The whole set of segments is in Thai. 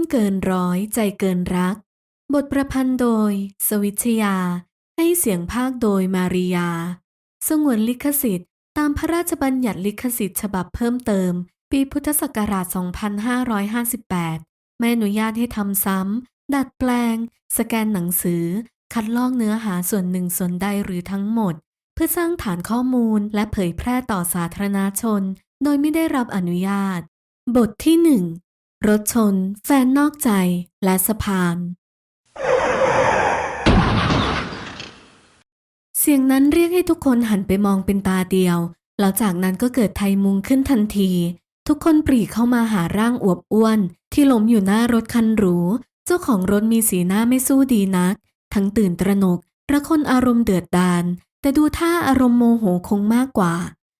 นเกินร้อยใจเกินรัก บทประพันธ์โดย สวิชยา ให้เสียงภาคโดยมาริยา สงวนลิขสิทธิ์ ตามพระราชบัญญัติลิขสิทธิ์ฉบับเพิ่มเติม ปีพุทธศักราช 2558 ไม่อนุญาตให้ทำซ้ำ ดัดแปลง สแกนหนังสือ คัดลอกเนื้อหาส่วนหนึ่งส่วนใดหรือทั้งหมด เพื่อสร้างฐานข้อมูลและเผยแพร่ต่อสาธารณชน โดยไม่ได้รับอนุญาต บทที่หนึ่ง รถชน แฟนนอกใจ และสะพาน เสียงนั้นเรียกให้ทุกคนหันไปมองเป็นตาเดียว แล้วจากนั้นก็เกิดไทยมุงขึ้นทันที ทุกคนปรีเข้ามาหาร่างอวบอ้วน ที่ล้มอยู่หน้ารถคันหรู เจ้าของรถมีสีหน้าไม่สู้ดีนัก ทั้งตื่นตระหนกระคนอารมณ์เดือดดาล แต่ดูท่าอารมณ์โมโหคงมากกว่า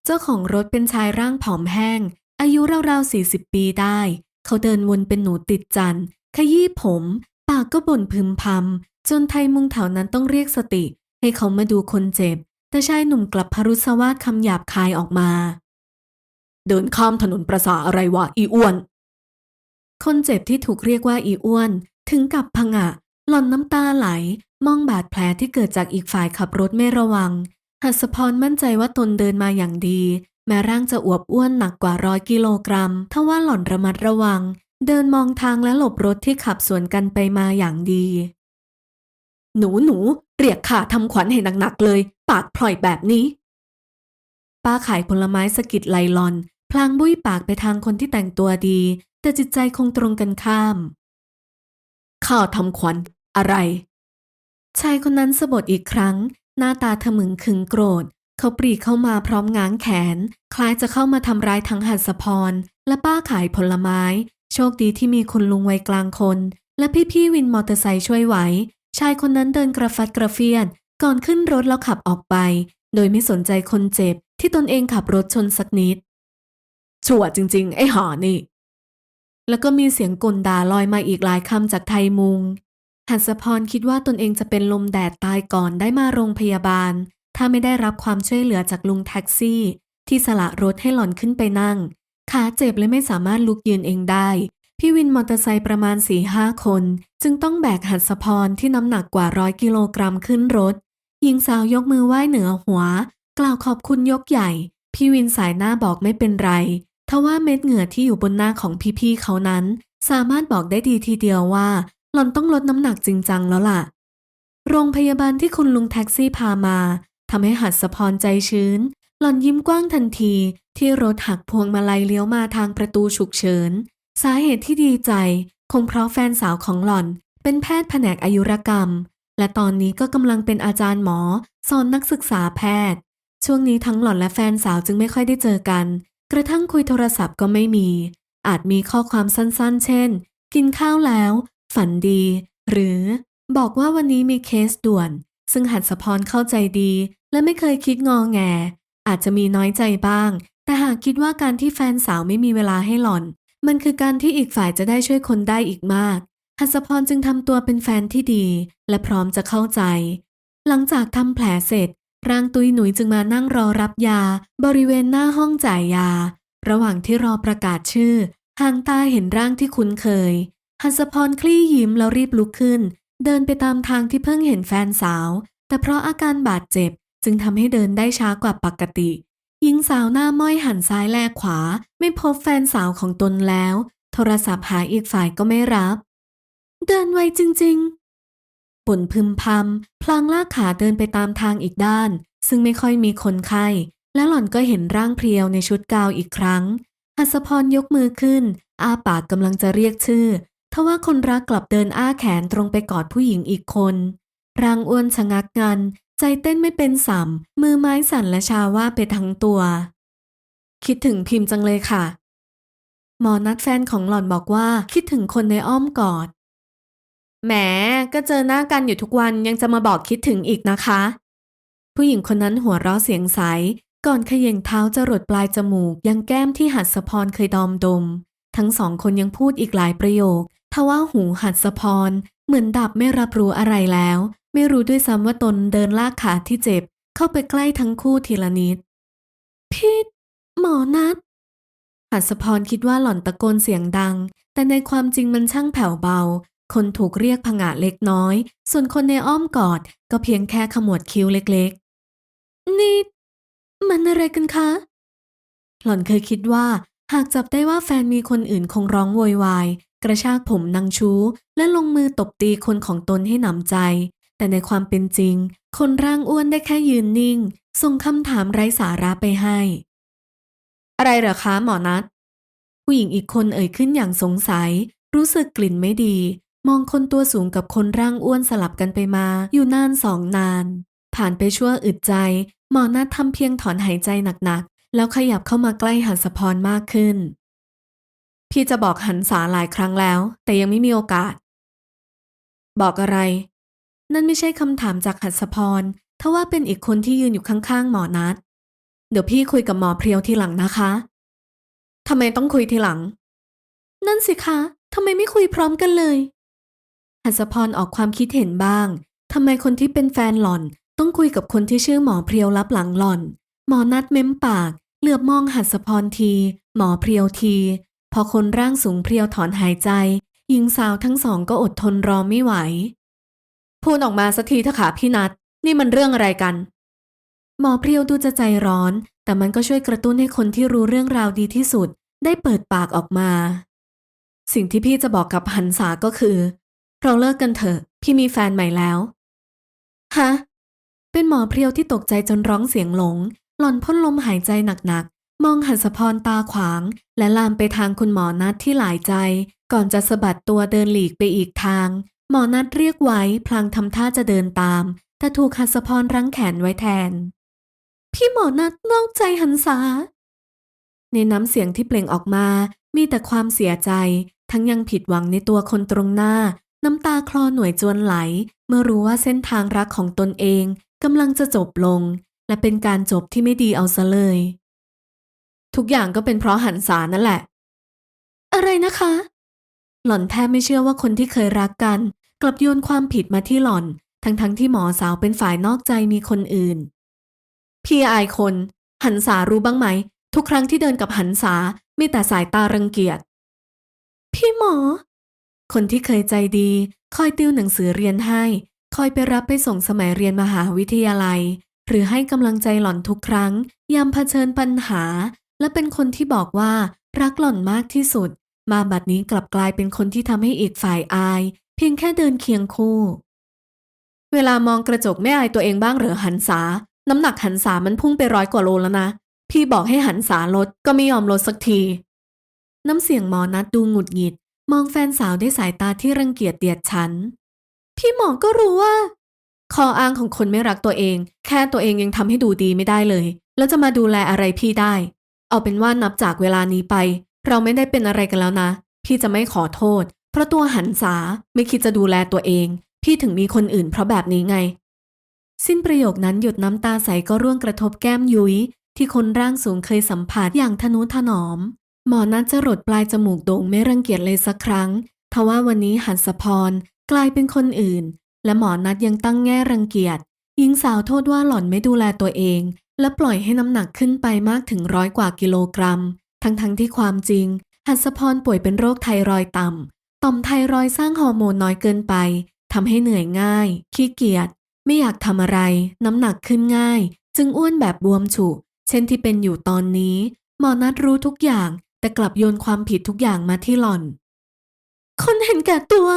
เจ้าของรถเป็นชายร่างผอมแห้ง อายุราวๆ40 ปีได้ เขาเดินวนเป็นหนูติดจันขยี้ผม ปากก็บ่นพึมพำจนไทยมุงแถวนั้นต้องเรียกสติ ให้เขามาดูคนเจ็บ แต่ชายหนุ่มกลับพรุษวาคำหยาบคายออกมา เดินข้ามถนนประสาอะไรวะอีอ้วน คนเจ็บที่ถูกเรียกว่าอีอ้วน ถึงกับพงะหล่อนน้ำตาไหล มองบาดแผลที่เกิดจากอีกฝ่ายขับรถไม่ระวัง หัสพรมั่นใจว่าตนเดินมาอย่างดีแม้ร่างจะอวบอ้วนหนักกว่าร้อยกิโลกรัมทว่าหล่อนระมัดระวัง เดินมองทางและหลบรถที่ขับสวนกันไปมาอย่างดี หนูหนูเรียกข่าทำขวัญให้หนักๆเลย ปากพล่อยแบบนี้ ป้าขายผลไม้สะกิดไลลอน พลางบุ้ยปากไปทางคนที่แต่งตัวดี แต่จิตใจคงตรงกันข้าม ข้าทำขวัญอะไร ชายคนนั้นสะบดอีกครั้ง หน้าตาทะมึงขึงโกรธ เขาปรีเข้ามาพร้อมง้างแขน คล้ายจะเข้ามาทำร้ายทั้งหัสพร และป้าขายผลไม้ โชคดีที่มีคุณลุงวัยกลางคน และพี่ๆวินมอเตอร์ไซค์ช่วยไว้ ชายคนนั้นเดินกระฟัดกระเฟียด ก่อนขึ้นรถแล้วขับออกไป โดยไม่สนใจคนเจ็บ ที่ตนเองขับรถชนสักนิด ชั่วจริง ๆ ไอ้หานี่ แล้วก็มีเสียงกลด่าลอยมาอีกหลายคำจากไทยมุงหัสพรคิดว่าตนเองจะเป็นลมแดดตายก่อนได้มาโรงพยาบาล ถ้าไม่ได้รับความช่วยเหลือจากลุงแท็กซี่ ที่สละรถให้หล่อนขึ้นไปนั่ง ขาเจ็บและไม่สามารถลุกยืนเองได้ พี่วินมอเตอร์ไซค์ประมาณ4ี่ห้าคน จึงต้องแบกหัสพรที่น้ำหนักกว่าร้อยกิโลกรัมขึ้นรถ หญิงสาวยกมือไหว้เหนือหัว กล่าวขอบคุณยกใหญ่ พี่วินสายหน้าบอกไม่เป็นไรทว่าเม็ดเหงื่อที่อยู่บนหน้าของพี่ๆเขานั้น สามารถบอกได้ดีทีเดียวว่า หล่อนต้องลดน้ำหนักจริงจังแล้วล่ะ โรงพยาบาลที่คุณลุงแท็กซี่พามา ทำให้หัดสะพรใจชื้น หล่อนยิ้มกว้างทันทีที่รถหักพวงมาลัยเลี้ยวมาทางประตูฉุกเฉิน สาเหตุที่ดีใจ คงเพราะแฟนสาวของหล่อน เป็นแพทย์แผนกอายุรกรรม และตอนนี้ก็กำลังเป็นอาจารย์หมอ สอนนักศึกษาแพทย์ ช่วงนี้ทั้งหล่อนและแฟนสาวจึงไม่ค่อยได้เจอกัน กระทั่งคุยโทรศัพท์ก็ไม่มี อาจมีข้อความสั้นๆ เช่น กินข้าวแล้ว ฝันดี หรือบอกว่าวันนี้มีเคสด่วน ซึ่งหัดสะพรเข้าใจดี และไม่เคยคิดงอแง อาจจะมีน้อยใจบ้าง แต่หากคิดว่าการที่แฟนสาวไม่มีเวลาให้หล่อน มันคือการที่อีกฝ่ายจะได้ช่วยคนได้อีกมาก หัสพรจึงทำตัวเป็นแฟนที่ดี และพร้อมจะเข้าใจ หลังจากทำแผลเสร็จ ร่างตุยหนุยจึงมานั่งรอรับยา บริเวณหน้าห้องจ่ายยา ระหว่างที่รอประกาศชื่อห่างตาเห็นร่างที่คุ้นเคย หัสพรคลี่ยิ้มแล้วรีบลุกขึ้น เดินไปตามทางที่เพิ่งเห็นแฟนสาว แต่เพราะอาการบาดเจ็บ จึงทำให้เดินได้ช้ากว่าปกติ หญิงสาวหน้าม้อยหันซ้ายแลขวา ไม่พบแฟนสาวของตนแล้ว โทรศัพท์หาอีกฝ่ายก็ไม่รับ เดินไวจริงๆปุ่นพึมพำพลางลากขาเดินไปตามทางอีกด้าน ซึ่งไม่ค่อยมีคนไข้ และหล่อนก็เห็นร่างเพรียวในชุดกาวอีกครั้งหัสพรยกมือขึ้นอ้าปากกำลังจะเรียกชื่อทว่าคนรักกลับเดินอ้าแขนตรงไปกอดผู้หญิงอีกคน ร่างอ้วนชะงักงัน ใจเต้นไม่เป็นสัมมือไม้สั่นและชาว่าไปทั้งตัว คิดถึงพิมพ์จังเลยค่ะ หมอนัดแฟนของหล่อนบอกว่าคิดถึงคนในอ้อมกอด แหม ก็เจอหน้ากันอยู่ทุกวันยังจะมาบอกคิดถึงอีกนะคะ ผู้หญิงคนนั้นหัวเราะเสียงใส ก่อนเขย่งเท้าจะรดปลายจมูก ยังแก้มที่หัดสะพรเคยดอมดม ทั้งสองคนยังพูดอีกหลายประโยคทว่าหูหัดสะพรเหมือนดับไม่รับรู้อะไรแล้ว ไม่รู้ด้วยซ้ำว่าตนเดินลากขาที่เจ็บ เข้าไปใกล้ทั้งคู่ทีละนิด พี่หมอนัดหัสพรคิดว่าหล่อนตะโกนเสียงดัง แต่ในความจริงมันช่างแผ่วเบา คนถูกเรียกผงะเล็กน้อย ส่วนคนในอ้อมกอดก็เพียงแค่ขมวดคิ้วเล็กๆ นี่ มันอะไรกันคะ หล่อนเคยคิดว่า หากจับได้ว่าแฟนมีคนอื่นคงร้องโวยวาย กระชากผมนางชู้ และลงมือตบตีคนของตนให้หนำใจ แต่ในความเป็นจริง คนร่างอ้วนได้แค่ยืนนิ่ง ส่งคำถามไร้สาระไปให้ อะไรเหรอคะหมอนัทผู้หญิงอีกคนเอ่ยขึ้นอย่างสงสัย รู้สึกกลิ่นไม่ดี มองคนตัวสูงกับคนร่างอ้วนสลับกันไปมาอยู่นานสองนาน ผ่านไปชั่วอึดใจ หมอนัททำเพียงถอนหายใจหนักๆ แล้วขยับเข้ามาใกล้หัสพรมากขึ้น พี่จะบอกหันษาหลายครั้งแล้ว แต่ยังไม่มีโอกาส บอกอะไร นั่นไม่ใช่คำถามจากหัสพรทว่าเป็นอีกคนที่ยืนอยู่ข้างๆ หมอนัทเดี๋ยวพี่คุยกับหมอเพรียวทีหลังนะคะทำไมต้องคุยทีหลัง นั่นสิคะทำไมไม่คุยพร้อมกันเลย หัสพรออกความคิดเห็นบ้างทำไมคนที่เป็นแฟนหล่อน ต้องคุยกับคนที่ชื่อหมอเพรียวรับหลังหล่อน หมอนัดเม้มปาก เหลือบมองหัสพรที หมอเพรียวที พอคนร่างสูงเพรียวถอนหายใจหญิงสาวทั้งสองก็อดทนรอไม่ไหว พูดออกมาสักทีเถอะค่ะพี่นัดนี่มันเรื่องอะไรกัน หมอเพรียวดูจะใจร้อน แต่มันก็ช่วยกระตุ้นให้คนที่รู้เรื่องราวดีที่สุด ได้เปิดปากออกมา สิ่งที่พี่จะบอกกับหันษาก็คือ เราเลิกกันเถอะ พี่มีแฟนใหม่แล้วฮะเป็นหมอเพรียวที่ตกใจจนร้องเสียงหลง หล่อนพ่นลมหายใจหนักๆ มองหันสพรตาขวาง และลามไปทางคุณหมอนัดที่หลายใจ ก่อนจะสะบัดตัวเดินหลีกไปอีกทาง หมอนัดเรียกไว้พลางทำท่าจะเดินตาม แต่ถูกหัสพรรั้งแขนไว้แทน พี่หมอนัดนอกใจหันษาในน้ำเสียงที่เปล่งออกมา มีแต่ความเสียใจ ทั้งยังผิดหวังในตัวคนตรงหน้า น้ำตาคลอหน่วยจวนไหล เมื่อรู้ว่าเส้นทางรักของตนเองกำลังจะจบลง และเป็นการจบที่ไม่ดีเอาซะเลย ทุกอย่างก็เป็นเพราะหันษานั่นแหละ อะไรนะคะ หล่อนแทบไม่เชื่อว่าคนที่เคยรักกัน กลับโยนความผิดมาที่หล่อน ทั้งๆทที่หมอสาวเป็นฝ่ายนอกใจมีคนอื่น พี่อายคน หันษารู้บ้างไหม ทุกครั้งที่เดินกับหันษามีแต่สายตารังเกียจ พี่หมอ คนที่เคยใจดี คอยติวหนังสือเรียนให้ คอยไปรับไปส่งสมัยเรียนมหาวิทยาลัย หรือให้กำลังใจหล่อนทุกครั้ง ยามเผชิญปัญหา และเป็นคนที่บอกว่ารักหล่อนมากที่สุด มาบัดนี้กลับกลายเป็นคนที่ทำให้อีกฝ่ายอาย พียงแค่เดินเคียงคู่ เวลามองกระจกไม่อายตัวเองบ้างเหรอหันษา น้ำหนักหันษามันพุ่งไปร้อยกว่าโลแล้วนะ พี่บอกให้หันษาลดก็ไม่ยอมลดสักที น้ำเสียงหมอนัดดูหงุดหงิด มองแฟนสาวด้วยสายตาที่รังเกียจเดียดฉัน พี่หมอก็รู้ว่าข้ออ้างของคนไม่รักตัวเอง แค่ตัวเองยังทำให้ดูดีไม่ได้เลย แล้วจะมาดูแลอะไรพี่ได้ เอาเป็นว่านับจากเวลานี้ไป เราไม่ได้เป็นอะไรกันแล้วนะ พี่จะไม่ขอโทษ เพราะตัวหันษาไม่คิดจะดูแลตัวเอง พี่ถึงมีคนอื่นเพราะแบบนี้ไง สิ้นประโยคนั้นหยดน้ำตาใสก็ร่วงกระทบแก้มยุ้ยที่คนร่างสูงเคยสัมผัสอย่างทนุถนอม หมอนัดจะรดปลายจมูกโด่งไม่รังเกียจเลยสักครั้งทว่าวันนี้หันสะพรกลายเป็นคนอื่น และหมอนัดยังตั้งแง่รังเกียจหญิงสาวโทษว่าหล่อนไม่ดูแลตัวเอง และปล่อยให้น้ำหนักขึ้นไปมากถึงร้อยกว่ากิโลกรัม ทั้งๆทที่ความจริง หัสพรป่วยเป็นโรคไทรอยต่ำ ต่อมไทรอยสร้างฮอร์โมนน้อยเกินไปทำให้เหนื่อยง่าย ขี้เกียจ ไม่อยากทำอะไร น้ำหนักขึ้นง่าย จึงอ้วนแบบบวมฉุ เช่นที่เป็นอยู่ตอนนี้ หมอนัดรู้ทุกอย่าง แต่กลับโยนความผิดทุกอย่างมาที่หล่อน คนเห็นแก่ตัว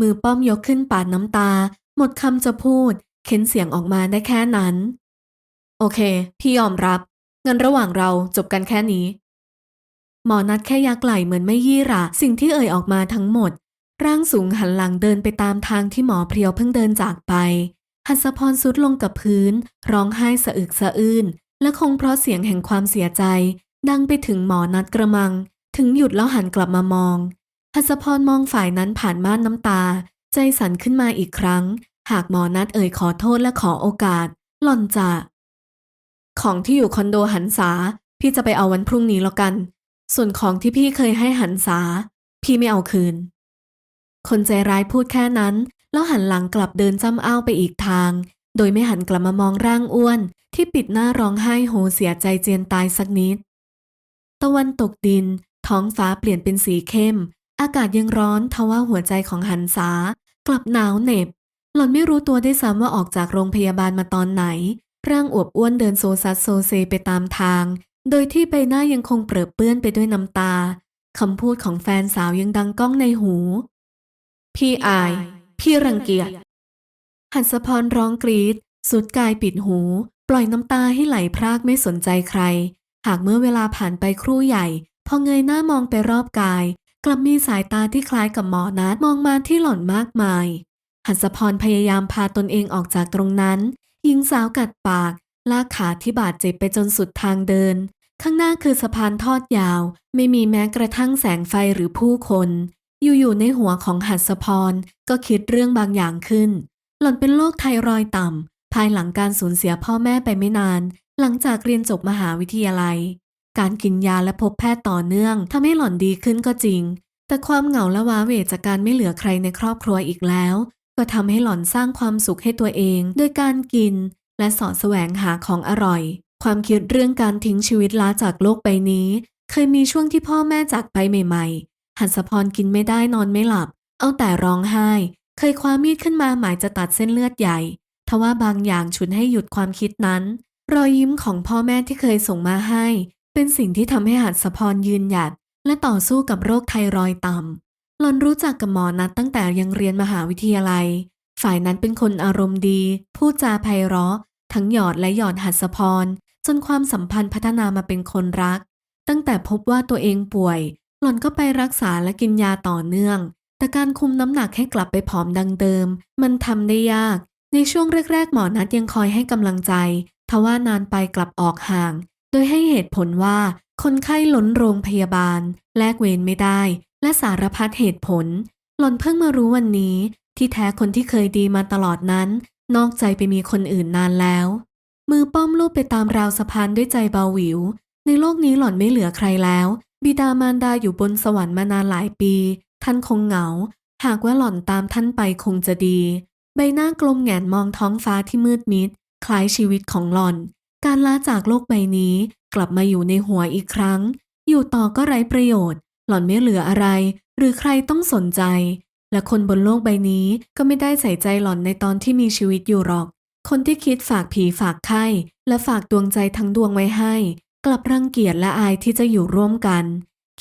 มือป้อมยกขึ้นปาดน้ำตา หมดคำจะพูดเค้นเสียงออกมาได้แค่นั้น โอเค พี่ยอมรับ เงินระหว่างเราจบกันแค่นี้ หมอนัดแค่ยักไหล่เหมือนไม่ยี่หระสิ่งที่เอ่ยออกมาทั้งหมด ร่างสูงหันหลังเดินไปตามทางที่หมอเพรียวเพิ่งเดินจากไป หัสพรสุดลงกับพื้น ร้องไห้สะอึกสะอื้นและคงเพราะเสียงแห่งความเสียใจ ดังไปถึงหมอนัดกระมัง ถึงหยุดแล้วหันกลับมามอง หัสพรมองฝ่ายนั้นผ่านม่านน้ำตา ใจสั่นขึ้นมาอีกครั้ง หากหมอนัดเอ่ยขอโทษและขอโอกาส หล่อนจะของที่อยู่คอนโดหันษาพี่จะไปเอาวันพรุ่งนี้แล้วกัน ส่วนของที่พี่เคยให้หันษา พี่ไม่เอาคืน คนใจร้ายพูดแค่นั้น แล้วหันหลังกลับเดินจ้ำอ้าวไปอีกทาง โดยไม่หันกลับมามองร่างอ้วน ที่ปิดหน้าร้องไห้โฮเสียใจเจียนตายสักนิด ตะวันตกดิน ท้องฟ้าเปลี่ยนเป็นสีเข้ม อากาศยังร้อนทว่าหัวใจของหันษากลับหนาวเหน็บ หล่อนไม่รู้ตัวได้ซ้ำว่าออกจากโรงพยาบาลมาตอนไหน ร่างอวบอ้วนเดินโซซัสโซเซไปตามทาง โดยที่ใบหน้ายังคงเปรอะเปื้อนไปด้วยน้ำตา คำพูดของแฟนสาวยังดังก้องในหู พี่อาย พี่รังเกียจ หัสพรร้องกรีด สุดกายปิดหู ปล่อยน้ำตาให้ไหลพรากไม่สนใจใคร หากเมื่อเวลาผ่านไปครู่ใหญ่ พอเงยหน้ามองไปรอบกาย กลับมีสายตาที่คล้ายกับหมอนัดมองมาที่หล่อนมากมาย หัสพรพยายามพาตนเองออกจากตรงนั้น หญิงสาวกัดปากลากขาที่บาดเจ็บไปจนสุดทางเดิน ข้างหน้าคือสะพานทอดยาว ไม่มีแม้กระทั่งแสงไฟหรือผู้คน อยู่ๆในหัวของหัสพรก็คิดเรื่องบางอย่างขึ้น หล่อนเป็นโรคไทรอยด์ต่ำ ภายหลังการสูญเสียพ่อแม่ไปไม่นาน หลังจากเรียนจบมหาวิทยาลัย การกินยาและพบแพทย์ต่อเนื่องทำให้หล่อนดีขึ้นก็จริง แต่ความเหงาและว้าเหวจากการไม่เหลือใครในครอบครัวอีกแล้ว ก็ทำให้หล่อนสร้างความสุขให้ตัวเองด้วยการกิน และสาะแสวงหาของอร่อย ความคิดเรื่องการทิ้งชีวิตล้าจากโลกใบนี้ เคยมีช่วงที่พ่อแม่จากไปใหม่ ๆ หัสพรกินไม่ได้นอนไม่หลับ เอาแต่ร้องไห้ เคยคว้ามีดขึ้นมาหมายจะตัดเส้นเลือดใหญ่ ทว่าบางอย่างฉุนให้หยุดความคิดนั้น รอยยิ้มของพ่อแม่ที่เคยส่งมาให้ เป็นสิ่งที่ทำให้หัสพรยืนหยัด และต่อสู้กับโรคไทรอยต่ำหลอนรู้จักกับหมอนัดตั้งแต่ยังเรียนมหาวิทยาลัย ฝ่ายนั้นเป็นคนอารมณ์ดี พูดจาไพเราะทั้งหยอดและหยอดหัสพร จนความสัมพันธ์พัฒนามาเป็นคนรัก ตั้งแต่พบว่าตัวเองป่วย หล่อนก็ไปรักษาและกินยาต่อเนื่อง แต่การคุมน้ำหนักให้กลับไปผอมดังเดิม มันทำได้ยาก ในช่วงแรก ๆ หมอนัดยังคอยให้กำลังใจ ทว่านานไปกลับออกห่าง โดยให้เหตุผลว่า คนไข้ล้นโรงพยาบาล แลกเวรไม่ได้ และสารพัดเหตุผล หล่อนเพิ่งมารู้วันนี้ ที่แท้คนที่เคยดีมาตลอดนั้น นอกใจไปมีคนอื่นนานแล้ว มือป้อมลูบไปตามราวสะพานด้วยใจเบาหวิว ในโลกนี้หล่อนไม่เหลือใครแล้ว บิดามารดาอยู่บนสวรรค์มานานหลายปี ท่านคงเหงา หากว่าหล่อนตามท่านไปคงจะดี ใบหน้ากลมแงนมองท้องฟ้าที่มืดมิด คล้ายชีวิตของหล่อน การลาจากโลกใบนี้ กลับมาอยู่ในหัวอีกครั้ง อยู่ต่อก็ไร้ประโยชน์ หล่อนไม่เหลืออะไร หรือใครต้องสนใจ และคนบนโลกใบนี้ก็ไม่ได้ใส่ใจหล่อนในตอนที่มีชีวิตอยู่หรอก คนที่คิดฝากผีฝากไข้ และฝากดวงใจทั้งดวงไว้ให้ กลับรังเกียจและอายที่จะอยู่ร่วมกัน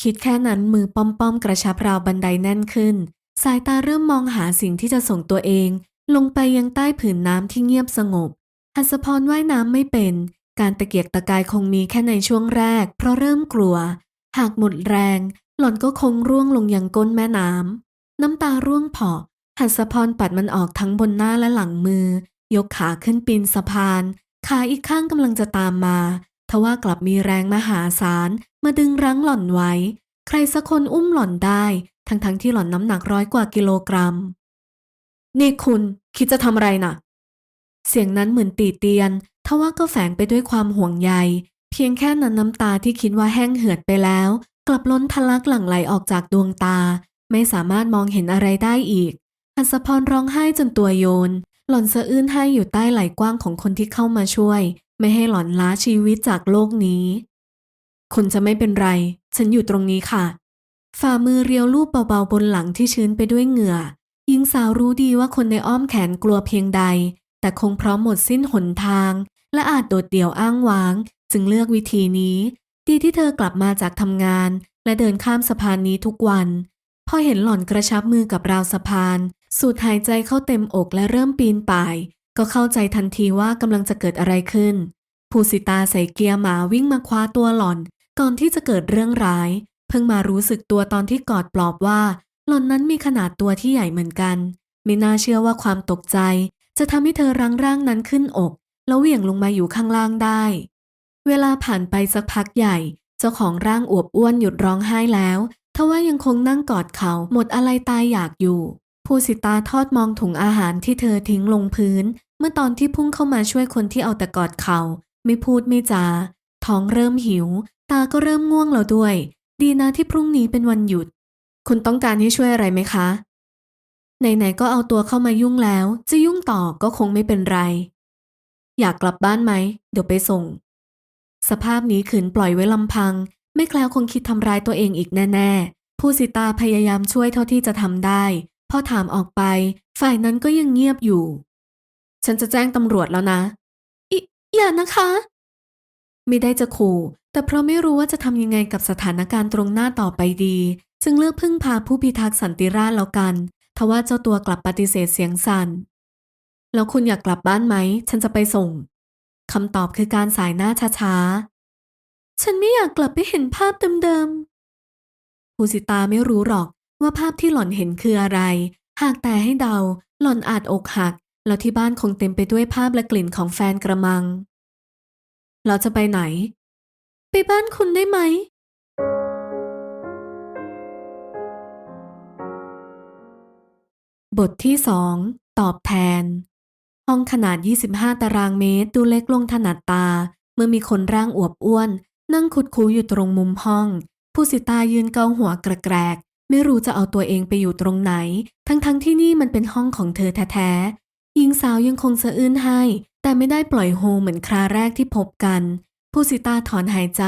คิดแค่นั้นมือป้อมๆกระชับราวบันไดแน่นขึ้น สายตาเริ่มมองหาสิ่งที่จะส่งตัวเอง ลงไปยังใต้ผืนน้ำที่เงียบสงบหัสพรว่ายน้ำไม่เป็น การตะเกียกตะกายคงมีแค่ในช่วงแรก เพราะเริ่มกลัว หากหมดแรง หล่อนก็คงร่วงลงยังก้นแม่น้ำน้ำตาร่วงเผาะหัสพรปัดมันออกทั้งบนหน้าและหลังมือ ยกขาขึ้นปีนสะพาน ขาอีกข้างกำลังจะตามมา ทว่ากลับมีแรงมหาศาลมาดึงรั้งหล่อนไว้ ใครสักคนอุ้มหล่อนได้ ทั้งๆทที่หล่อนน้ำหนักร้อยกว่ากิโลกรัม นี่คุณคิดจะทำอะไรน่ะ เสียงนั้นเหมือนตีเตียน ทว่าก็แฝงไปด้วยความห่วงใย เพียงแค่นั้นน้ำตาที่คิดว่าแห้งเหือดไปแล้ว กลับล้นทะลักหลั่งไหลออกจากดวงตา ไม่สามารถมองเห็นอะไรได้อีกหัสพรร้องไห้จนตัวโยน หล่อนสะอื้นให้อยู่ใต้ไหล่กว้างของคนที่เข้ามาช่วย ไม่ให้หล่อนล้าชีวิตจากโลกนี้ คุณจะไม่เป็นไร ฉันอยู่ตรงนี้ค่ะ ฝ่ามือเรียวลูบเบาๆบนหลังที่ชื้นไปด้วยเหงื่อหญิงสาวรู้ดีว่าคนในอ้อมแขนกลัวเพียงใด แต่คงพร้อมหมดสิ้นหนทาง และอาจโดดเดี่ยวอ้างว้าง จึงเลือกวิธีนี้ ดีที่เธอกลับมาจากทำงาน และเดินข้ามสะพานนี้ทุกวัน พอเห็นหล่อนกระชับมือกับราวสะพาน สูดหายใจเข้าเต็มอกและเริ่มปีนป่าย ก็เข้าใจทันทีว่ากำลังจะเกิดอะไรขึ้น ภูสิตาใส่เกียร์หมาวิ่งมาคว้าตัวหล่อน ก่อนที่จะเกิดเรื่องร้าย เพิ่งมารู้สึกตัวตอนที่กอดปลอบว่า หล่อนนั้นมีขนาดตัวที่ใหญ่เหมือนกัน ไม่น่าเชื่อว่าความตกใจ จะทำให้เธอรั้งร่างนั้นขึ้นอก แล้วเหวี่ยงลงมาอยู่ข้างล่างได้ เวลาผ่านไปสักพักใหญ่ เจ้าของร่างอวบอ้วนหยุดร้องไห้แล้ว ทว่ายังคงนั่งกอดเขาหมดอะไรตายอยากอยู่ ภูสิตาทอดมองถุงอาหารที่เธอทิ้งลงพื้น เมื่อตอนที่พุ่งเข้ามาช่วยคนที่เอาแต่กอดเขา ไม่พูดไม่จา ท้องเริ่มหิว ตาก็เริ่มง่วงแล้วด้วย ดีนะที่พรุ่งนี้เป็นวันหยุด คุณต้องการให้ช่วยอะไรไหมคะ ไหนๆก็เอาตัวเข้ามายุ่งแล้ว จะยุ่งต่อก็คงไม่เป็นไร อยากกลับบ้านไหม เดี๋ยวไปส่ง สภาพนี้ขืนปล่อยไว้ลำพัง ไม่แคล้วคงคิดทำร้ายตัวเองอีกแน่ๆ ผู้สิตาพยายามช่วยเท่าที่จะทำได้ พอถามออกไป ฝ่ายนั้นก็ยังเงียบอยู่ ฉันจะแจ้งตำรวจแล้วนะออย่านะคะ ไม่ได้จะขู่ แต่เพราะไม่รู้ว่าจะทำยังไงกับสถานการณ์ตรงหน้าต่อไปดี จึงเลือกพึ่งพาผู้พิทักษ์สันติราษแล้วกันทว่าเจ้าตัวกลับปฏิเสธเสียงสั่น แล้วคุณอยากกลับบ้านไหม ฉันจะไปส่งคำตอบคือการสายหน้าช้าๆ ฉันไม่อยากกลับไปเห็นภาพเดิมๆภูสิตาไม่รู้หรอกว่าภาพที่หล่อนเห็นคืออะไร หากแต่ให้เดา หล่อนอาจอกหัก แล้วที่บ้านคงเต็มไปด้วยภาพและกลิ่นของแฟนกระมัง เราจะไปไหน ไปบ้านคุณได้ไหม บทที่สองตอบแทน ห้องขนาด 25 ตารางเมตรดูเล็กลงถนัดตา เมื่อมีคนร่างอวบอ้วน นั่งคุดคูอยู่ตรงมุมห้อง ผู้สิตายืนเกาหัวกระแกรก ไม่รู้จะเอาตัวเองไปอยู่ตรงไหน ทั้งๆทที่นี่มันเป็นห้องของเธอแท้ๆหญิงสาวยังคงสะอื้นให้ แต่ไม่ได้ปล่อยโฮเหมือนคราแรกที่พบกัน ผู้สิตาถอนหายใจ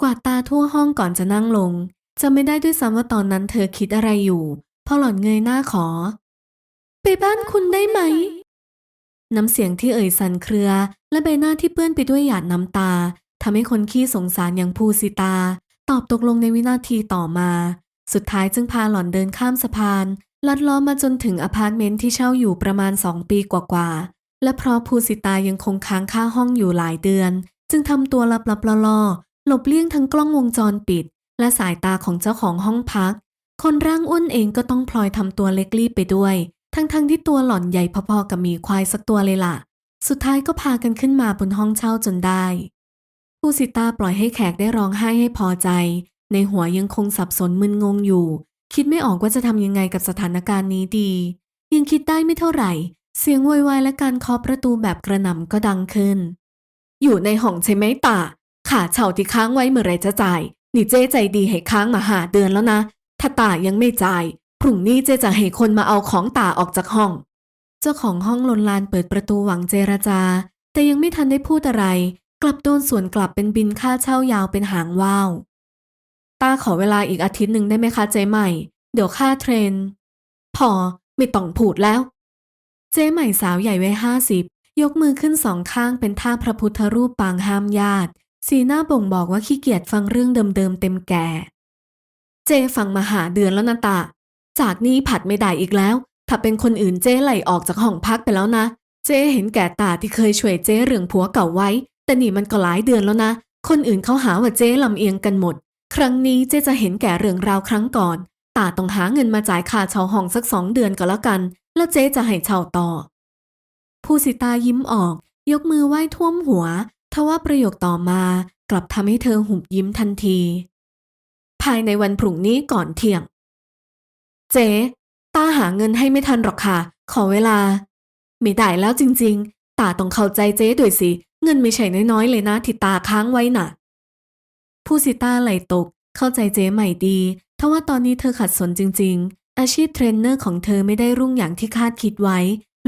กวาดตาทั่วห้องก่อนจะนั่งลงจะไม่ได้ด้วยซ้ำว่าตอนนั้นเธอคิดอะไรอยู่พอหล่อนเงยหน้าขอ ไปบ้านคุณได้ไหม น้ำเสียงที่เอ่ยสั่นเครือ และใบหน้าที่เปื้อนไปด้วยหยาดน้ำตา ทำให้คนขี้สงสารอย่างภูสิตา ตอบตกลงในวินาทีต่อมา สุดท้ายจึงพาหล่อนเดินข้ามสะพาน ลัดล้อมาจนถึงอพาร์ตเมนต์ที่เช่าอยู่ประมาณสองปีกว่าๆ และเพราะภูสิตายังคงค้างค่าห้องอยู่หลายเดือน จึงทำตัวลับๆล่อหลบเลี่ยงทั้งกล้องวงจรปิด และสายตาของเจ้าของห้องพัก คนร่างอ้วนเองก็ต้องพลอยทำตัวเล็กรีบไปด้วย ทั้งๆทที่ตัวหล่อนใหญ่พอๆกับหมีควายสักตัวเลยล่ะ สุดท้ายก็พากันขึ้นมาบนห้องเช่าจนได้ ผู้สิตาปล่อยให้แขกได้ร้องไห้ให้พอใจ ในหัวยังคงสับสนมึนงงอยู่ คิดไม่ออกว่าจะทำยังไงกับสถานการณ์นี้ดี ยังคิดได้ไม่เท่าไหร่ เสียงโวยวายและการเคาะประตูแบบกระหน่ำก็ดังขึ้น อยู่ในห้องใช่ไหมตาขาเช่าที่ค้างไว้เมื่อไรจะจ่าย นี่เจ๊ใจดีให้ค้างมาหาเดือนแล้วนะ ถ้าตายังไม่จ่าย พรุ่งนี้เจ๊จะให้คนมาเอาของตาออกจากห้อง เจ้าของห้องลนลานเปิดประตูหวังเจรจา แต่ยังไม่ทันได้พูดอะไร กลับโดนสวนกลับเป็นบินค่าเช่ายาวเป็นหางว่าวตาขอเวลาอีกอาทิตย์หนึ่งได้ไหมคะเจ๊ใหม่ เดี๋ยวค่าเทรน พอไม่ต้องพูดแล้ว เจ๊ใหม่สาวใหญ่วัยห้าสิบยกมือขึ้นสองข้างเป็นท่าพระพุทธรูปปางห้ามญาติ สีหน้าบ่งบอกว่าขี้เกียจฟังเรื่องเดิมๆเต็มแก่ เจฟังมาหาเดือนแล้วนะตา จากนี้ผัดไม่ได้อีกแล้ว ถ้าเป็นคนอื่นเจ้ไหลออกจากห้องพักไปแล้วนะ เจ้เห็นแก่ตาที่เคยช่วยเจ้เรื่องผัวเก่าไว้ แต่นี่มันก็หลายเดือนแล้วนะ คนอื่นเขาหาว่าเจ้ลำเอียงกันหมด ครั้งนี้เจ้จะเห็นแก่เรื่องราวครั้งก่อนตาต้องหาเงินมาจ่ายค่าเช่าห้องสักสองเดือนก็แล้วกัน แล้วเจ๊จะให้เช่าต่อ ผู้สิตายิ้มออก ยกมือไหว้ท่วมหัว ทว่าประโยคต่อมากลับทำให้เธอหุบยิ้มทันที ภายในวันพรุ่งนี้ก่อนเที่ยง เจ๊ตาหาเงินให้ไม่ทันหรอกค่ะ ขอเวลา ไม่ได้แล้วจริง ๆ ตาต้องเข้าใจเจ๊ด้วยสิ เงินไม่ใช่น้อยๆเลยนะที่ตาค้างไว้น่ะ ผู้สิตาไหลตก เข้าใจเจ๊ใหม่ดีทว่าตอนนี้เธอขัดสนจริง ๆ อาชีพเทรนเนอร์ของเธอไม่ได้รุ่งอย่างที่คาดคิดไว้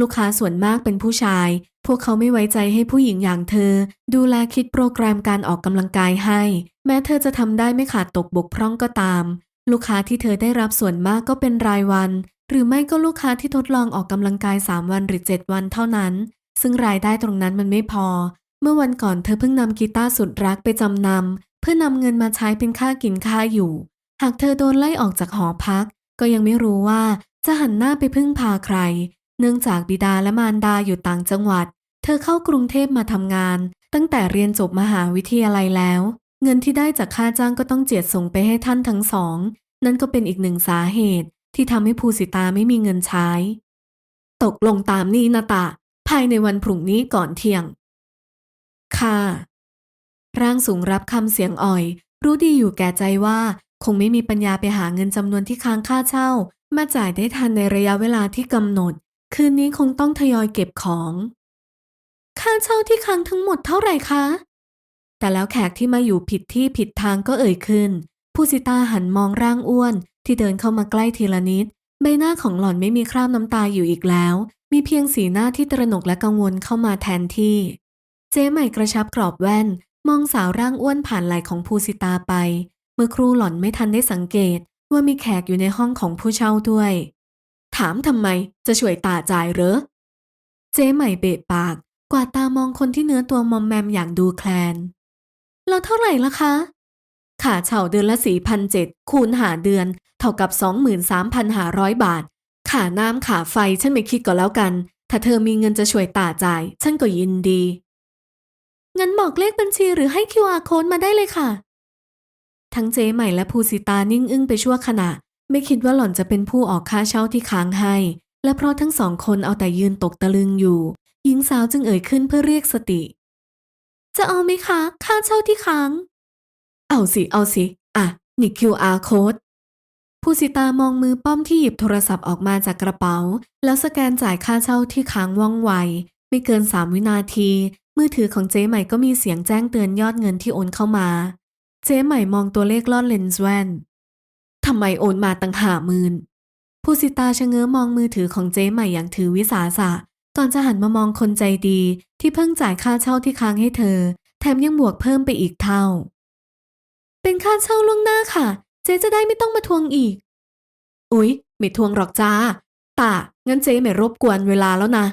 ลูกค้าส่วนมากเป็นผู้ชาย พวกเขาไม่ไว้ใจให้ผู้หญิงอย่างเธอ ดูแลคิดโปรแกรมการออกกำลังกายให้ แม้เธอจะทำได้ไม่ขาดตกบกพร่องก็ตาม ลูกค้าที่เธอได้รับส่วนมากก็เป็นรายวัน หรือไม่ก็ลูกค้าที่ทดลองออกกำลังกาย 3 วันหรือ 7 วันเท่านั้น ซึ่งรายได้ตรงนั้นมันไม่พอ เมื่อวันก่อนเธอเพิ่งนำกีตาร์สุดรักไปจำนำเพื่อนำเงินมาใช้เป็นค่ากินค่าอยู่ หากเธอโดนไล่ออกจากหอพัก ก็ยังไม่รู้ว่าจะหันหน้าไปพึ่งพาใคร เนื่องจากบิดาและมารดาอยู่ต่างจังหวัด เธอเข้ากรุงเทพมาทำงาน ตั้งแต่เรียนจบมหาวิทยาลัยแล้ว เงินที่ได้จากค่าจ้างก็ต้องเจียดส่งไปให้ท่านทั้งสอง นั่นก็เป็นอีกหนึ่งสาเหตุ ที่ทำให้ภูสิตาไม่มีเงินใช้ ตกลงตามนี้นะตาภายในวันพรุ่งนี้ก่อนเที่ยง ค่ะ ร่างสูงรับคำเสียงอ่อย รู้ดีอยู่แก่ใจว่า คงไม่มีปัญญาไปหาเงินจำนวนที่ค้างค่าเช่า มาจ่ายได้ทันในระยะเวลาที่กำหนด คืนนี้คงต้องทยอยเก็บของ ค่าเช่าที่ค้างทั้งหมดเท่าไหร่คะ แต่แล้วแขกที่มาอยู่ผิดที่ผิดทางก็เอ่ยขึ้น ผู้สิตาหันมองร่างอ้วน ที่เดินเข้ามาใกล้ทีละนิด ใบหน้าของหล่อนไม่มีคราบน้ำตาอยู่อีกแล้ว มีเพียงสีหน้าที่ตระหนกและกังวลเข้ามาแทนที่ เจ๊ใหม่กระชับกรอบแว่น มองสาวร่างอ้วนผ่านไหล่ของภูสิตาไป เมื่อครูหล่อนไม่ทันได้สังเกต ว่ามีแขกอยู่ในห้องของผู้เช่าด้วย ถามทำไมจะช่วยตาจ่ายเหรอ เจ๊ใหม่เบะปาก กวาดตามองคนที่เนื้อตัวมอมแมมอย่างดูแคลนแล้วเท่าไหร่ละคะค่าเช่าเดือนละสี่พันเจ็ดคูณหาเดือน เท่ากับสองหมื่นสามพันห้าร้อยบาทค่าน้ำค่าไฟฉันไม่คิดก็แล้วกัน ถ้าเธอมีเงินจะช่วยตาจ่าย ฉันก็ยินดี งั้นบอกเลขบัญชีหรือให้ QR code มาได้เลยค่ะ ทั้งเจ๊ใหม่และภูสิตานิ่งอึ้งไปชั่วขณะ ไม่คิดว่าหล่อนจะเป็นผู้ออกค่าเช่าที่ค้างให้ และเพราะทั้งสองคนเอาแต่ยืนตกตะลึงอยู่ หญิงสาวจึงเอ่ยขึ้นเพื่อเรียกสติ จะเอาไหมคะ ค่าเช่าที่ค้าง เอาสิเอาสิ อะ นี่ QR code ผู้สิตามองมือป้อมที่หยิบโทรศัพท์ออกมาจากกระเป๋า แล้วสแกนจ่ายค่าเช่าที่ค้างว่องไว ไม่เกิน3วินาที มือถือของเจ๊ใหม่ก็มีเสียงแจ้งเตือนยอดเงินที่โอนเข้ามา เจ๊ใหม่มองตัวเลขลอดเลนส์แว่นทำไมโอนมาตั้งห้าหมื่นผู้สิตาชะเง้อมองมือถือของเจ๊ใหม่อย่างถือวิสาสะก่อนจะหันมามองคนใจดีที่เพิ่งจ่ายค่าเช่าที่ค้างให้เธอ แถมยังบวกเพิ่มไปอีกเท่า เป็นค่าเช่าล่วงหน้าค่ะ เจ๊จะได้ไม่ต้องมาทวงอีก อุ๊ย ไม่ทวงหรอกจ้าตางั้นเจ๊ไม่รบกวนเวลาแล้วนะ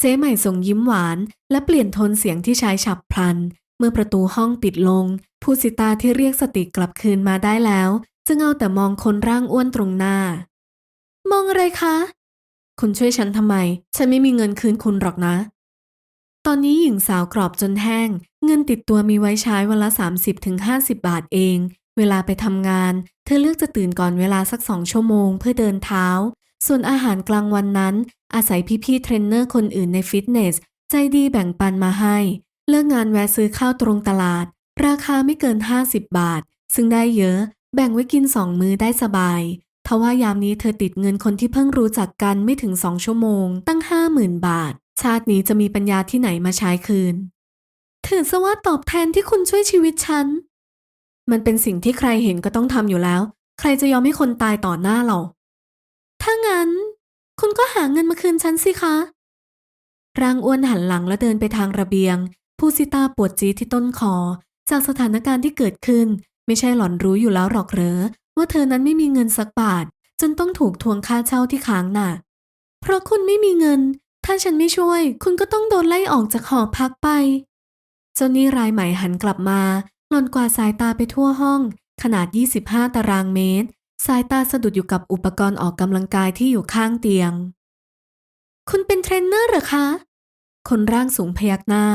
เจ๊ใหม่ส่งยิ้มหวาน และเปลี่ยนโทนเสียงที่ใช้ฉับพลัน เมื่อประตูห้องปิดลง ผู้สิตาที่เรียกสติกลับคืนมาได้แล้ว จึงเอาแต่มองคนร่างอ้วนตรงหน้า มองอะไรคะ คุณช่วยฉันทำไม ฉันไม่มีเงินคืนคุณหรอกนะ ตอนนี้หญิงสาวกรอบจนแห้ง เงินติดตัวมีไว้ใช้วันละ 30-50 บาทเอง เวลาไปทำงาน เธอเลือกจะตื่นก่อนเวลาสักสองชั่วโมงเพื่อเดินเท้าส่วนอาหารกลางวันนั้น อาศัยพี่ๆเทรนเนอร์คนอื่นในฟิตเนส ใจดีแบ่งปันมาให้ เลิกงานแวะซื้อข้าวตรงตลาด ราคาไม่เกิน 50 บาท ซึ่งได้เยอะ แบ่งไว้กินสองมื้อได้สบายทว่ายามนี้เธอติดเงินคนที่เพิ่งรู้จักกันไม่ถึงสองชั่วโมง ตั้งห้าหมื่นบาท ชาตินี้จะมีปัญญาที่ไหนมาใช้คืน ถือซะว่าตอบแทนที่คุณช่วยชีวิตฉัน มันเป็นสิ่งที่ใครเห็นก็ต้องทำอยู่แล้ว ใครจะยอมให้คนตายต่อหน้าเรา ถ้างั้น คุณก็หาเงินมาคืนฉันสิคะร่างอ้วนหันหลังและเดินไปทางระเบียง ผู้ซิตาปวดจี๊ที่ต้นคอ จากสถานการณ์ที่เกิดขึ้น ไม่ใช่หล่อนรู้อยู่แล้วหรอกเหรอ ว่าเธอนั้นไม่มีเงินสักบาท จนต้องถูกทวงค่าเช่าที่ค้างน่ะ เพราะคุณไม่มีเงิน ถ้าฉันไม่ช่วย คุณก็ต้องโดนไล่ออกจากหอพักไป เจ้าหนี้รายใหม่หันกลับมา หล่อนกวาดสายตาไปทั่วห้อง ขนาด 25 ตารางเมตร สายตาสะดุดอยู่กับอุปกรณ์ออกกำลังกายที่อยู่ข้างเตียง คุณเป็นเทรนเนอร์เหรอคะ คนร่างสูงพยักหน้า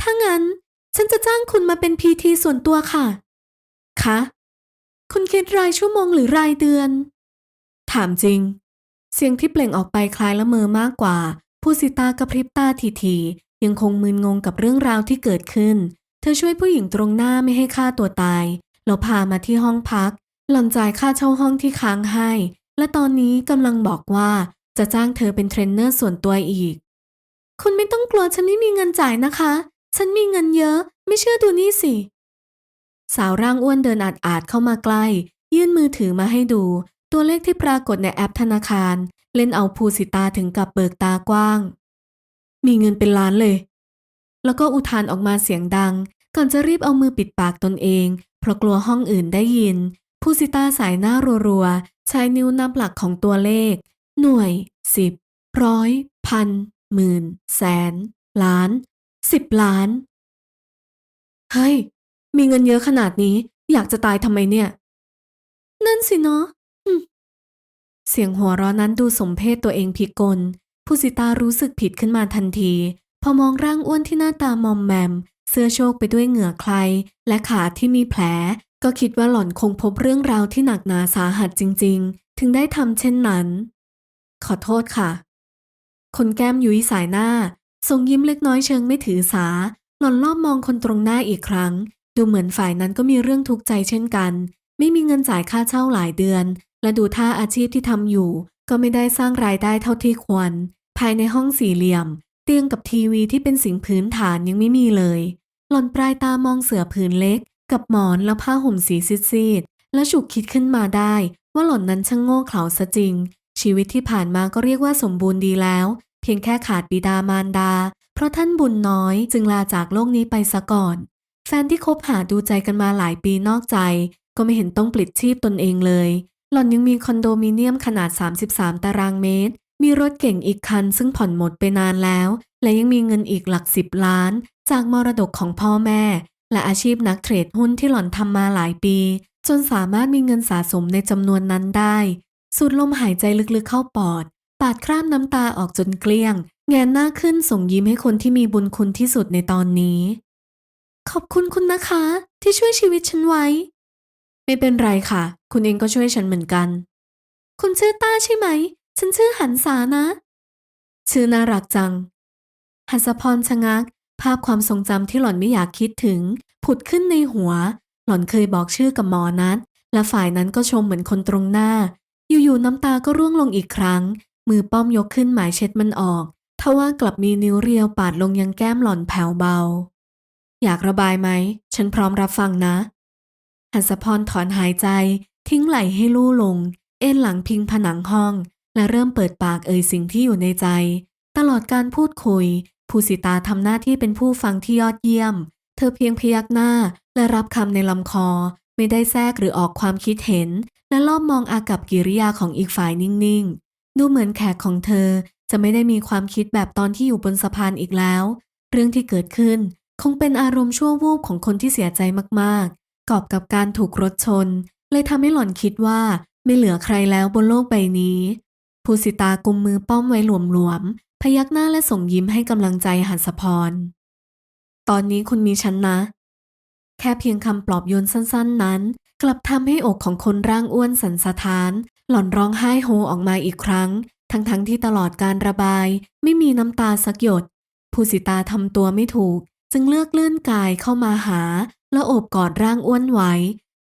ถ้างั้นฉันจะจ้างคุณมาเป็นพีทีส่วนตัวค่ะ คะ คุณคิดรายชั่วโมงหรือรายเดือน ถามจริง เสียงที่เปล่งออกไปคล้ายละเมอมากกว่า ผู้สิตากระพริบตาทีๆยังคงมึนงงกับเรื่องราวที่เกิดขึ้น เธอช่วยผู้หญิงตรงหน้าไม่ให้ฆ่าตัวตายแล้วพามาที่ห้องพัก หล่อนจ่ายค่าเช่าห้องที่ค้างให้ และตอนนี้กำลังบอกว่าจะจ้างเธอเป็นเทรนเนอร์ส่วนตัวอีก คุณไม่ต้องกลัวฉันไม่มีเงินจ่ายนะคะ ฉันมีเงินเยอะ ไม่เชื่อดูนี่สิ สาวร่างอ้วนเดินอาดอาดๆเข้ามาใกล้ ยื่นมือถือมาให้ดู ตัวเลขที่ปรากฏในแอปธนาคาร เล่นเอาภูสิตาถึงกับเบิกตากว้าง มีเงินเป็นล้านเลย แล้วก็อุทานออกมาเสียงดัง ก่อนจะรีบเอามือปิดปากตนเอง เพราะกลัวห้องอื่นได้ยิน ผู้สิตาสายหน้ารัวๆ ใช้นิ้วนับหลักของตัวเลข หน่วย สิบ ร้อย พัน หมื่น แสน ล้าน สิบล้าน เฮ้ย มีเงินเยอะขนาดนี้ อยากจะตายทำไมเนี่ย นั่นสิเนาะเสียงหัวเราะนั้นดูสมเพศตัวเองพิกล ผู้สิตารู้สึกผิดขึ้นมาทันที พอมองร่างอ้วนที่หน้าตามอมแมม เสื้อโชกไปด้วยเหงื่อใคร และขาที่มีแผลก็คิดว่าหล่อนคงพบเรื่องราวที่หนักหนาสาหัสจริง ๆ ถึงได้ทำเช่นนั้น ขอโทษค่ะ คนแก้มยุ้ยสายหน้าทรงยิ้มเล็กน้อยเชิงไม่ถือสา หล่อนรอบมองคนตรงหน้าอีกครั้ง ดูเหมือนฝ่ายนั้นก็มีเรื่องทุกข์ใจเช่นกัน ไม่มีเงินจ่ายค่าเช่าหลายเดือน และดูท่าอาชีพที่ทำอยู่ ก็ไม่ได้สร้างรายได้เท่าที่ควร ภายในห้องสี่เหลี่ยม เตียงกับทีวีที่เป็นสิ่งพื้นฐานยังไม่มีเลย หล่อนปลายตามองเสือผืนเล็ก กับหมอนและผ้าห่มสีซีดๆและฉุกคิดขึ้นมาได้ ว่าหล่อนนั้นช่างโง่เขลาซะจริง ชีวิตที่ผ่านมาก็เรียกว่าสมบูรณ์ดีแล้ว เพียงแค่ขาดบิดามารดา เพราะท่านบุญน้อยจึงลาจากโลกนี้ไปซะก่อน แฟนที่คบหาดูใจกันมาหลายปีนอกใจ ก็ไม่เห็นต้องปลิดชีพตนเองเลย หล่อนยังมีคอนโดมิเนียมขนาด 33 ตารางเมตร มีรถเก่งอีกคัน ซึ่งผ่อนหมดไปนานแล้ว และยังมีเงินอีกหลักสิบล้าน จากมรดกของพ่อแม่ และอาชีพนักเทรดหุ้นที่หล่อนทำมาหลายปี จนสามารถมีเงินสะสมในจำนวนนั้นได้ สูดลมหายใจลึกๆเข้าปอด ปาดคราบน้ำตาออกจนเกลี้ยง แงนหน้าขึ้นส่งยิ้มให้คนที่มีบุญคุณที่สุดในตอนนี้ ขอบคุณคุณนะคะ ที่ช่วยชีวิตฉันไว้ ไม่เป็นไรค่ะ คุณเองก็ช่วยฉันเหมือนกัน คุณชื่อต้าใช่ไหม ฉันชื่อหันษานะ ชื่อน่ารักจังหัสพรชะงัก ภาพความทรงจำที่หล่อนไม่อยากคิดถึง ผุดขึ้นในหัว หล่อนเคยบอกชื่อกับหมอนัดและฝ่ายนั้นก็ชมเหมือนคนตรงหน้า อยู่ๆน้ำตาก็ร่วงลงอีกครั้ง มือป้อมยกขึ้นหมายเช็ดมันออกทว่ากลับมีนิ้วเรียวปาดลงยังแก้มหล่อนแผ่วเบา อยากระบายไหม ฉันพร้อมรับฟังนะ หัสพรถอนหายใจ ทิ้งไหลให้ลู่ลง เอ็นหลังพิงผนังห้อง และเริ่มเปิดปากเอ่ยสิ่งที่อยู่ในใจ ตลอดการพูดคุย ภูสิตาทำหน้าที่เป็นผู้ฟังที่ยอดเยี่ยม เธอเพียงพยักหน้าและรับคำในลำคอ ไม่ได้แทรกหรือออกความคิดเห็น และลอบมองอากับกิริยาของอีกฝ่ายนิ่งๆ ดูเหมือนแขกของเธอจะไม่ได้มีความคิดแบบตอนที่อยู่บนสะพานอีกแล้ว เรื่องที่เกิดขึ้น คงเป็นอารมณ์ชั่ววูบของคนที่เสียใจมากๆ กอบกับการถูกรถชน เลยทำให้หล่อนคิดว่าไม่เหลือใครแล้วบนโลกใบนี้ภูสิตากุมมือป้อมไว้หลวมๆพยักหน้าและส่งยิ้มให้กำลังใจหัสพร ตอนนี้คุณมีฉันนะ แค่เพียงคำปลอบโยนสั้นๆนั้น กลับทำให้อกของคนร่างอ้วนสันสะท้าน หล่อนร้องไห้โฮออกมาอีกครั้ง ทั้งๆที่ตลอดการระบายไม่มีน้ำตาสักหยด ภูสิตาทำตัวไม่ถูก จึงเลือกเลื่อนกายเข้ามาหา แล้วโอบกอดร่างอ้วนไว้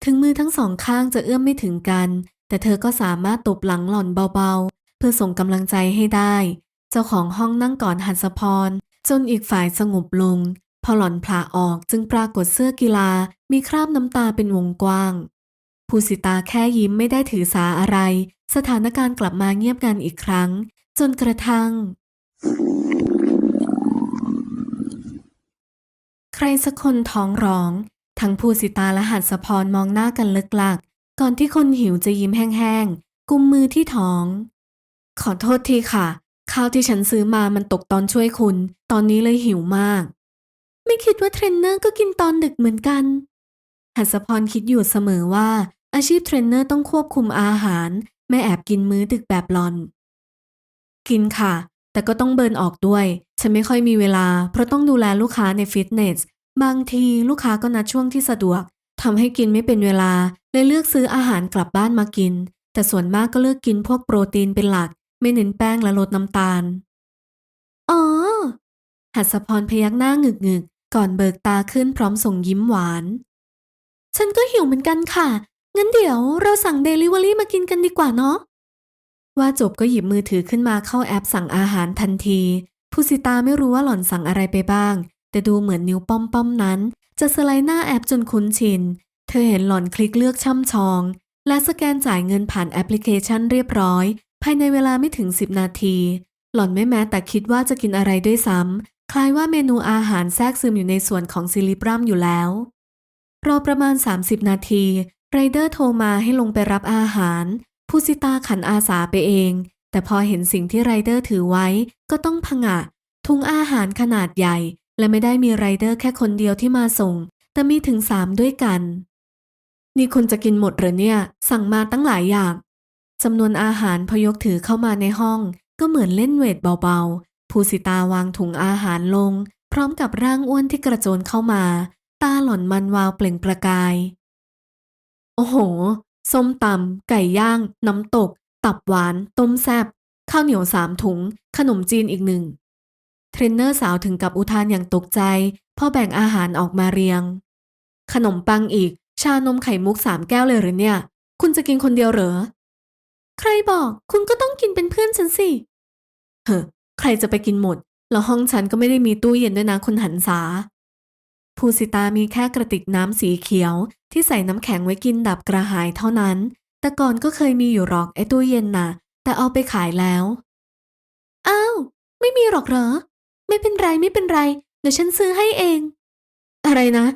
ถึงมือทั้งสองข้างจะเอื้อมไม่ถึงกัน แต่เธอก็สามารถตบหลังหล่อนเบาๆ เพื่อส่งกำลังใจให้ได้ เจ้าของห้องนั่งก่อดหัสพร จนอีกฝ่ายสงบลง พอหล่อนผลาออกจึงปรากฏเสื้อกีฬามีคราบน้ำตาเป็นวงกว้างภูสิตาแค่ยิ้มไม่ได้ถือสาอะไร สถานการณ์กลับมาเงียบงันอีกครั้ง จนกระทั่ง ใครสักคนท้องร้อง ทั้งภูสิตาและหัสพรมองหน้ากันเลิกลัก ก่อนที่คนหิวจะยิ้มแห้งๆ กุมมือที่ท้อง ขอโทษทีค่ะ ข้าวที่ฉันซื้อมามันตกตอนช่วยคุณ ตอนนี้เลยหิวมาก ไม่คิดว่าเทรนเนอร์ก็กินตอนดึกเหมือนกัน หัสพรคิดอยู่เสมอว่า อาชีพเทรนเนอร์ต้องควบคุมอาหาร ไม่แอบกินมื้อดึกแบบหลอน กินค่ะ แต่ก็ต้องเบิร์นออกด้วย ฉันไม่ค่อยมีเวลา เพราะต้องดูแลลูกค้าในฟิตเนส บางทีลูกค้าก็นัดช่วงที่สะดวกทำให้กินไม่เป็นเวลาเลยเลือกซื้ออาหารกลับบ้านมากิน แต่ส่วนมากก็เลือกกินพวกโปรตีนเป็นหลัก ไม่เน้นแป้งและลดน้ำตาล อ๋อ หัสพรพยักหน้างึกงึกก่อนเบิกตาขึ้นพร้อมส่งยิ้มหวาน ฉันก็หิวเหมือนกันค่ะ งั้นเดี๋ยวเราสั่งเดลิเวอรี่มากินกันดีกว่าเนาะ ว่าจบก็หยิบมือถือขึ้นมาเข้าแอปสั่งอาหารทันทีภูสิตาไม่รู้ว่าหล่อนสั่งอะไรไปบ้าง แต่ดูเหมือนนิ้วป้อมๆนั้น จะสไลด์หน้าแอปจนคุ้นชิน เธอเห็นหล่อนคลิกเลือกช่ำชอง และสแกนจ่ายเงินผ่านแอปพลิเคชันเรียบร้อย ภายในเวลาไม่ถึง10นาที หล่อนไม่แม้แต่คิดว่าจะกินอะไรด้วยซ้ำคล้ายว่าเมนูอาหารแทรกซึมอยู่ในส่วนของซิลิบรัมอยู่แล้ว รอประมาณ 30 นาทีไรเดอร์โทรมาให้ลงไปรับอาหารภูสิตาขันอาสาไปเอง แต่พอเห็นสิ่งที่ไรเดอร์ถือไว้ก็ต้องผงะถุงอาหารขนาดใหญ่ และไม่ได้มีไรเดอร์แค่คนเดียวที่มาส่ง แต่มีถึงสามด้วยกัน นี่คุณจะกินหมดหรือเนี่ย สั่งมาตั้งหลายอย่าง จำนวนอาหารพยกถือเข้ามาในห้อง ก็เหมือนเล่นเวทเบาๆ ภูสิตาวางถุงอาหารลง พร้อมกับร่างอ้วนที่กระโจนเข้ามา ตาหล่อนมันวาวเปล่งประกาย โอ้โห ส้มตำไก่ย่าง น้ำตก ตับหวาน ต้มแซบข้าวเหนียวสามถุง ขนมจีนอีกหนึ่ง เทรนเนอร์สาวถึงกับอุทานอย่างตกใจพอแบ่งอาหารออกมาเรียง ขนมปังอีก ชานมไข่มุกสามแก้วเลยหรือเนี่ย คุณจะกินคนเดียวเหรอ ใครบอกคุณก็ต้องกินเป็นเพื่อนฉันสิ เฮ้อใครจะไปกินหมด แล้วห้องฉันก็ไม่ได้มีตู้เย็นด้วยนะคุณหันษาภูสิตามีแค่กระติกน้ำสีเขียวที่ใส่น้ำแข็งไว้กินดับกระหายเท่านั้น แต่ก่อนก็เคยมีอยู่หรอกไอ้ตู้เย็นน่ะ แต่เอาไปขายแล้ว อ้าว ไม่มีหรอกเหรอ ไม่เป็นไรไม่เป็นไร เดี๋ยวฉันซื้อให้เอง อะไรนะ